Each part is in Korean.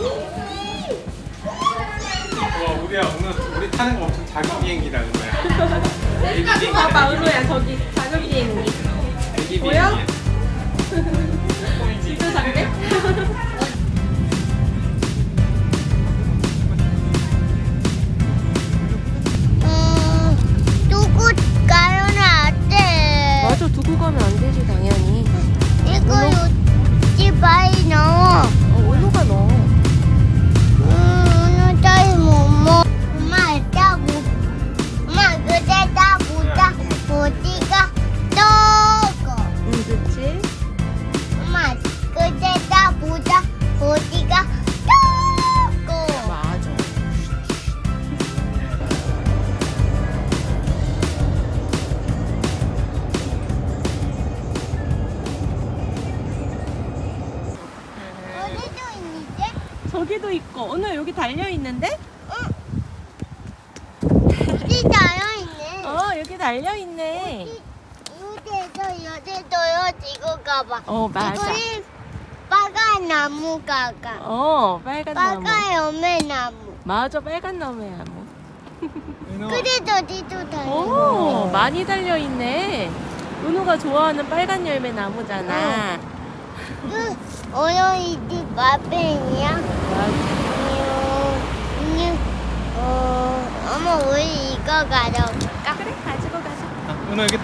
와 우리야 오늘 우리 타는 거 엄청 작은 비행기다 은호야. 애기 비행기. 봐봐 은호야 저기 작은 비행기 애기 보여? 비행기. 진짜 작네? 달려 있는데? 어디 나요 있네. 어 여기 달려 있네 여기에서 여기도요 지고 가봐. 어 맞아 이거는 빨간 나무 가 가. 어 빨간 나무 빨간 열매 나무. 맞아 빨간 나무야 뭐. 그래도 어디도 다. 오 많이 달려 있네 은호가 좋아하는 빨간 열매 나무잖아 그 오늘 이집 마펜이야. 맞아 어, 엄마 우리 이거 가져올까? 그래 가지고 가자 아, 은호 여기.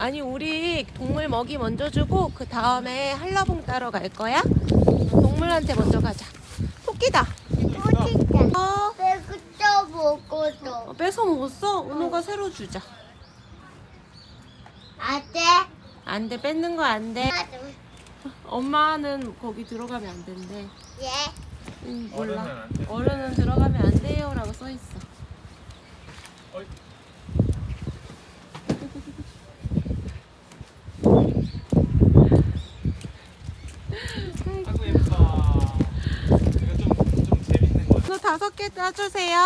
아니 우리 동물 먹이 먼저 주고 그 다음에 한라봉 따러 갈 거야? 동물한테 먼저 가자. 토끼다. 어, 배구도 먹고도. 어, 뺏어 먹었어? 은호가 새로 주자. 아재. 안 돼, 뺏는 거 안 돼. 하나, 둘, 엄마는 거기 들어가면 안 된대. 예. 응, 몰라. 어른은 안 돼. 어른은 들어가면 안 돼요라고 써 있어. 어이. 아이고 예쁘다. 이거 좀, 좀 이거 다섯 개 따주세요.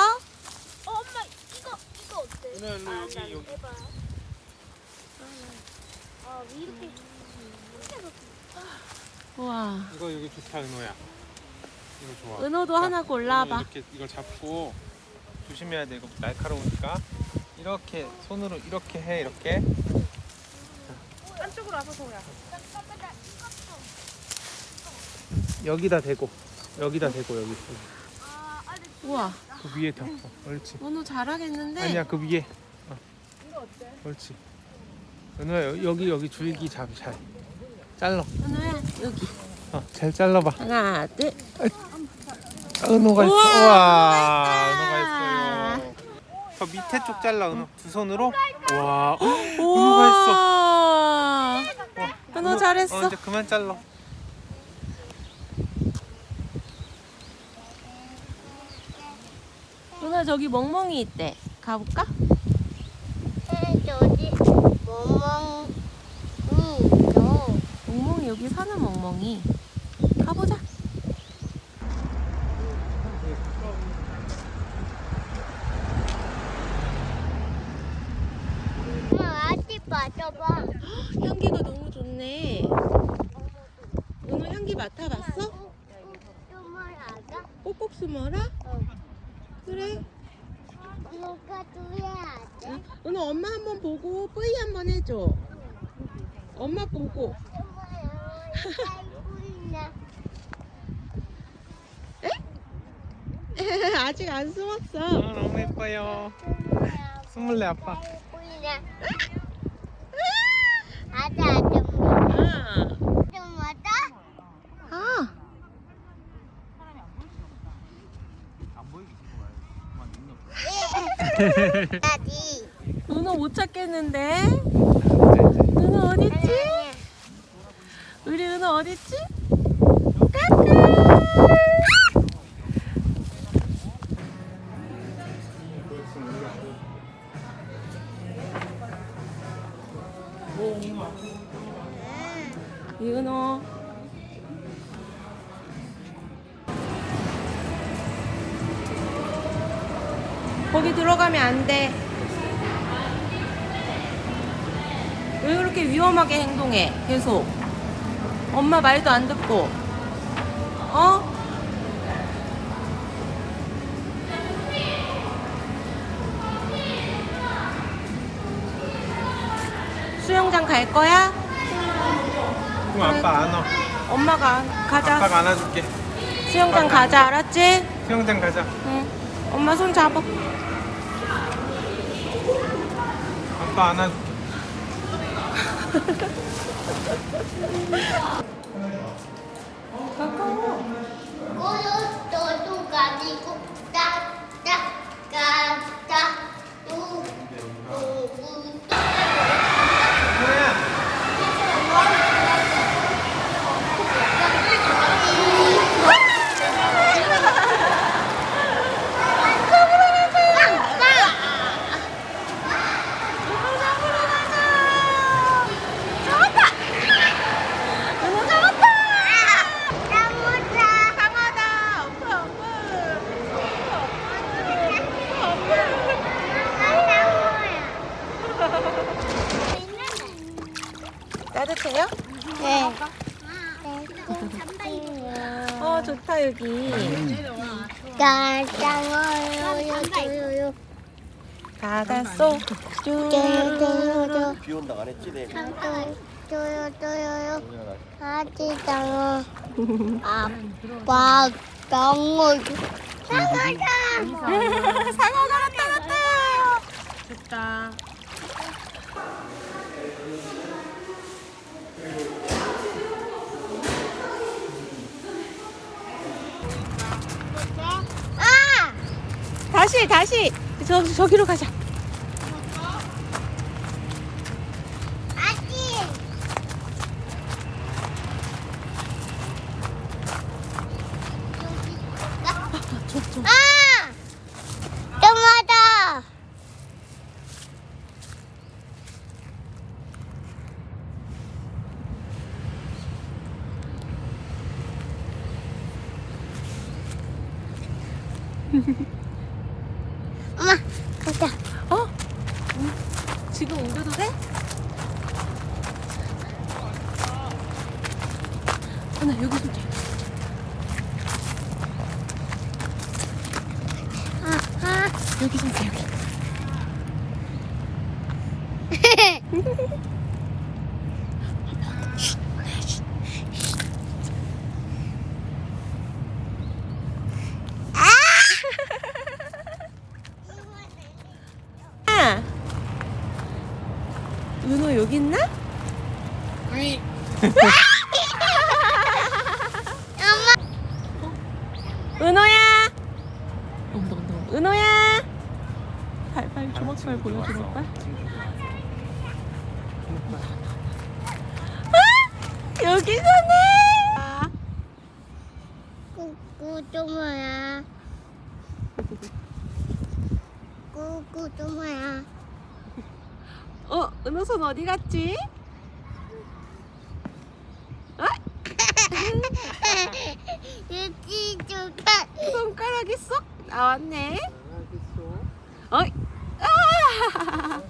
어, 엄마 이거 이거 어때? 은호 일로 여기 여기. 해봐요. 아 이렇게 우와. 이거 여기 좋다 은호야. 이거 좋아. 은호도 자, 하나 골라봐. 이렇게 이걸 잡고 조심해야 돼. 이거 날카로우니까 이렇게 손으로 이렇게 해 이렇게. 안쪽으로 와서 소야. 잠깐만 나 이것도. 여기다 대고 여기다 대고 여기 아 우와. 그 위에 덮어. 옳지. 은호 잘하겠는데? 아니야 그 위에. 어. 옳지. 은호야 여- 여기 여기 줄기 잡 잘. 잘라. 은호야 여기. 어, 잘 잘라봐. 하나, 둘. 은호가 있어. 우와, 우와, 은호가 은호가 있어요. 저 밑에 쪽 잘라 은호 두 손으로. 와, 우와. 은호 잘했어. 어, 이제 그만 잘라. 은호 저기 멍멍이 있대. 가볼까? 저기 멍멍이 있어. 멍멍이 여기 사는 멍멍이. 가보자. 엄마 아직 맞아봐. 향기가 너무 좋네. 은호 향기 맡아봤어? 꼭꼭 숨어라? 그래. 누가 두야 돼? 은호 엄마 한 번 보고 뿌이 한 번 해줘. 엄마 보고. 아직 안 숨었어. 아, 너무 예뻐요. 스물네 아빠. 아자 아자 아. 좀 맞아? 아. 아지. 은호 못 찾겠는데? 은호 어딨지? 우리 은호 어딨지? 이은 들어가면 안 돼. 왜 그렇게 위험하게 행동해? 계속. 엄마 말도 안 듣고. 어? 수영장 갈 거야? 그럼 아빠 안와. 엄마가 가자. 아빠가 안아줄게. 수영장 가자, 알았지? 수영장 가자. 응. 엄마 손 잡아. 아빠 안아줄게. 가까워. 꼬요 너도 가지고 딱딱 가딱 뚜뚜뚜 강하다. 엄마, 따뜻해요? 네. 어, 좋다, 여기. 짠짠어요요요요 짠짠어요 비 온다고 안 했지 내일 쪼요쪼요요 아지장어 아빠 장어 장어다 상어가 나타났다. 좋다. 아 다시, 다시. 저, 저기로 가자. 아지 저, 저. 아 tomada 엄마 가자 어? 지금 옮겨도 돼? 하나 여기 손 대. 아하 여기 손 대, 여기. 아! 은호 여기 있나? 엄마 은호야! 온다 온다 온다. 은호야! 발발 주먹발 보여 주먹발. 아! 여기 서 어, 은호선 어디 갔지? 어? 유치 손가락이 쏙 나왔네. 어? 아!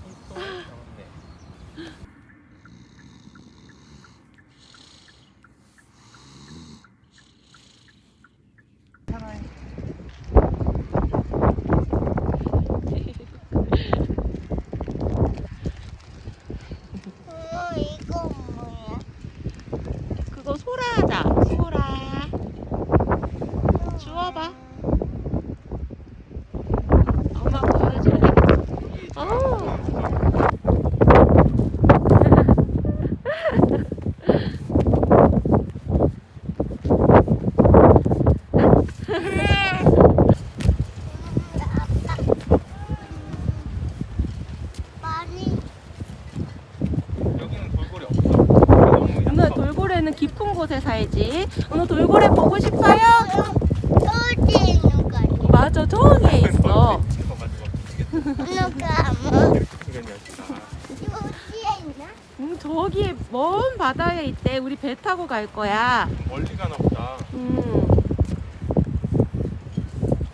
갈 거야. 멀리 가나 보다. 음,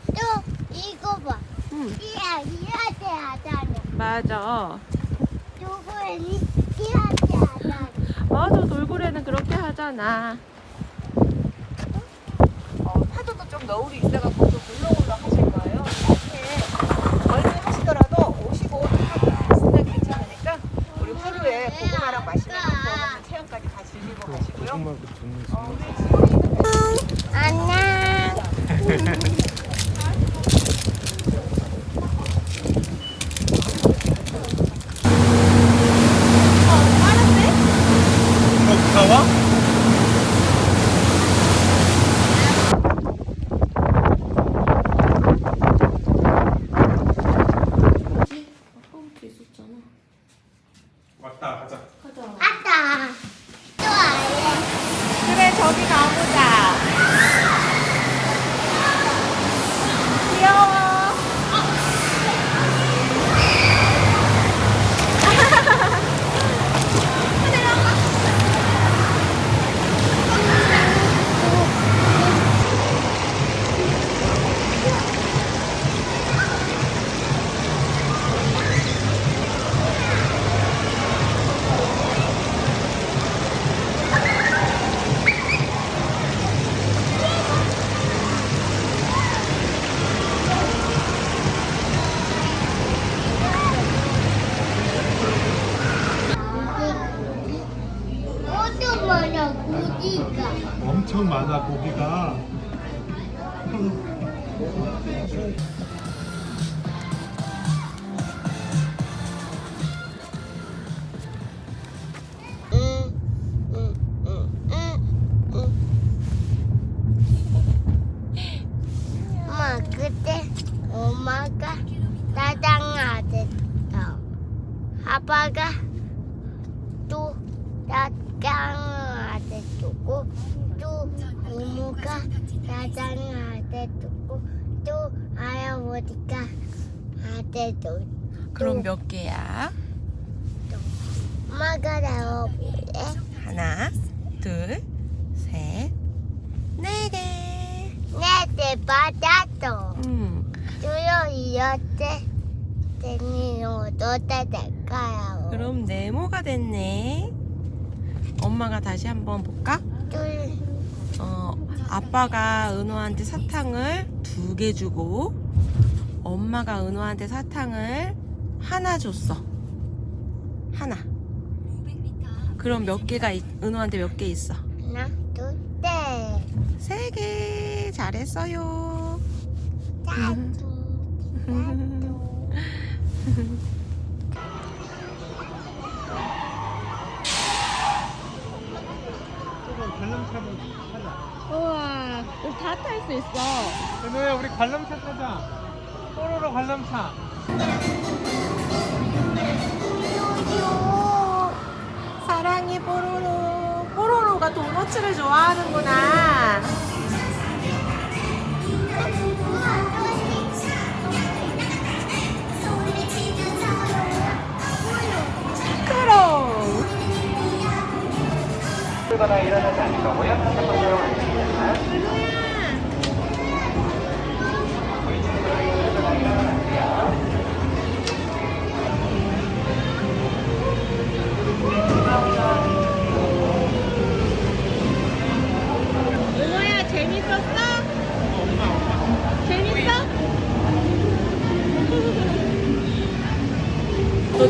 또 이거 봐. 음, 이야 이야대 하잖아. 맞아. 누구니 이야대 하잖아. 맞아, 돌고래는 그렇게 하잖아. 어, 파도도 좀 너울이 있어갖고 또 물렁물렁 하실 거예요. 이렇게 멀리 하시더라도 오시고 하시면 괜찮으니까 우리 하루에 고구마랑 체험까지 마시고요. 안녕. 아들도 그럼 몇 개야? 엄마가 나와볼래? 하나, 둘, 셋, 네 개. 네, 받았어. 음, 조용 이었대. 대니 어디다 될까요? 그럼 네모가 됐네. 엄마가 다시 한번 볼까? 둘, 어, 아빠가 은호한테 사탕을 두 개 주고 엄마가 은호한테 사탕을 하나 줬어. 하나. 그럼 몇 개가 있- 은호한테 몇 개 있어? 하나, 둘, 셋. 세 개. 잘했어요. 짜증, 짜증. 관람차를 타자. 우와, 다탈 수 있어. 은호야 우리 관람차 타자. 뽀로로 관람차. 사랑해 뽀로로. 뽀로로가 도너츠를 좋아하는구나. 일어나지 않으시고요. 한번 사용하겠습니다.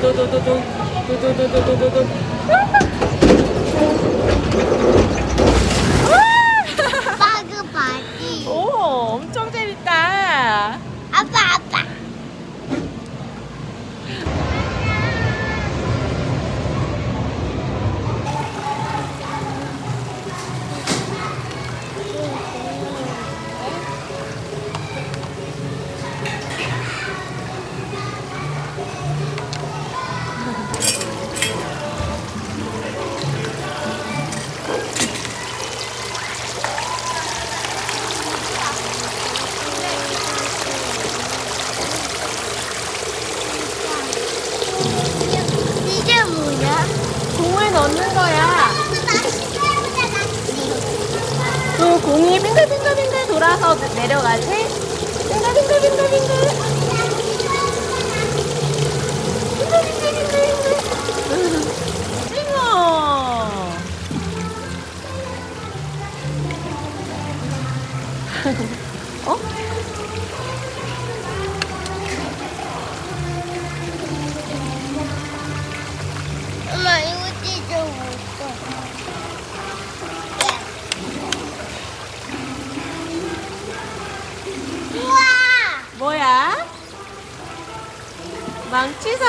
도도도도도 도도도도도도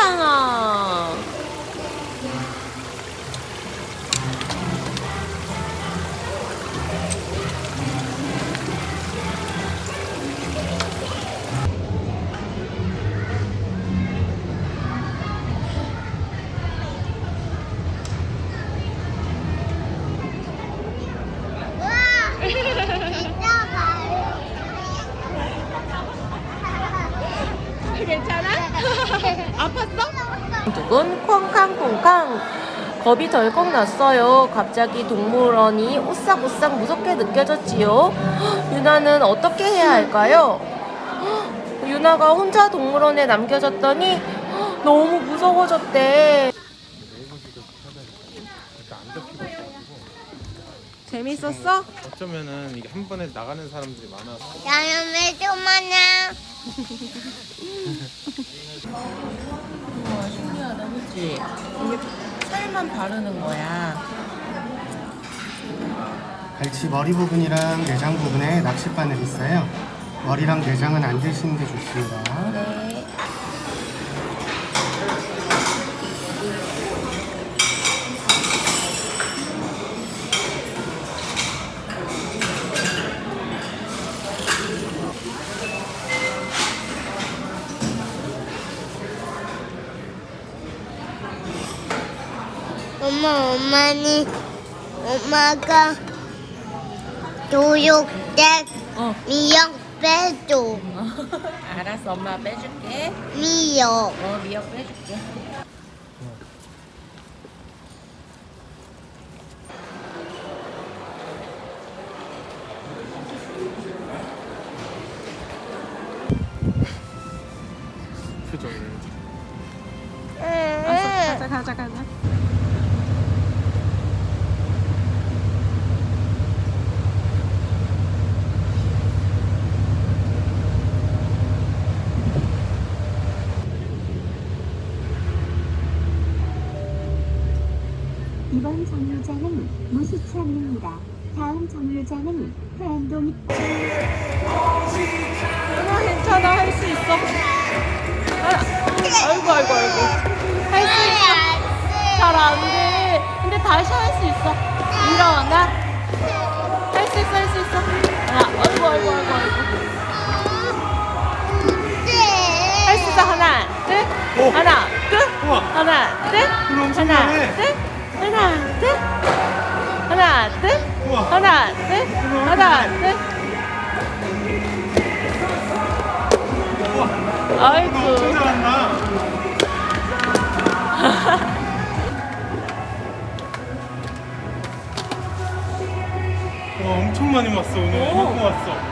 망치 두근 콩캉콩캉 겁이 덜컥 났어요. 갑자기 동물원이 오싹오싹 무섭게 느껴졌지요. 헉, 유나는 어떻게 해야 할까요? 헉, 유나가 혼자 동물원에 남겨졌더니 헉, 너무 무서워졌대. 재밌었어? 어쩌면은 이게 한 번에 나가는 사람들이 많아서 야염에 좀 하나. 신기하다 그치? 이게 살만 바르는 거야. 갈치 머리 부분이랑 내장 부분에 낚싯바늘 있어요. 머리랑 내장은 안 드시는 게 좋습니다. 네. 엄마니, 엄마가 교육대 어. 미역 빼줘. 알았어 엄마 빼줄게. 미역. 어 미역 빼줄게. 정류장은 회안동 누나 괜찮아 할 수 있어. 아, 아이고 아이고 아이고. 할 수 있어. 잘 안 돼. 근데 다시 할 수 있어. 일어나. 할 수 있어 할 수 있어. 하나. 아이고 아이고 아이고 아이고. 할 수 있어 하나 둘 하나 둘 우와. 하나 둘 하나. 둘 하나 둘 하나 둘. 하나, 둘, 하나, 둘. 아이고. 엄청 많이 왔어 오늘. 이만큼 왔어.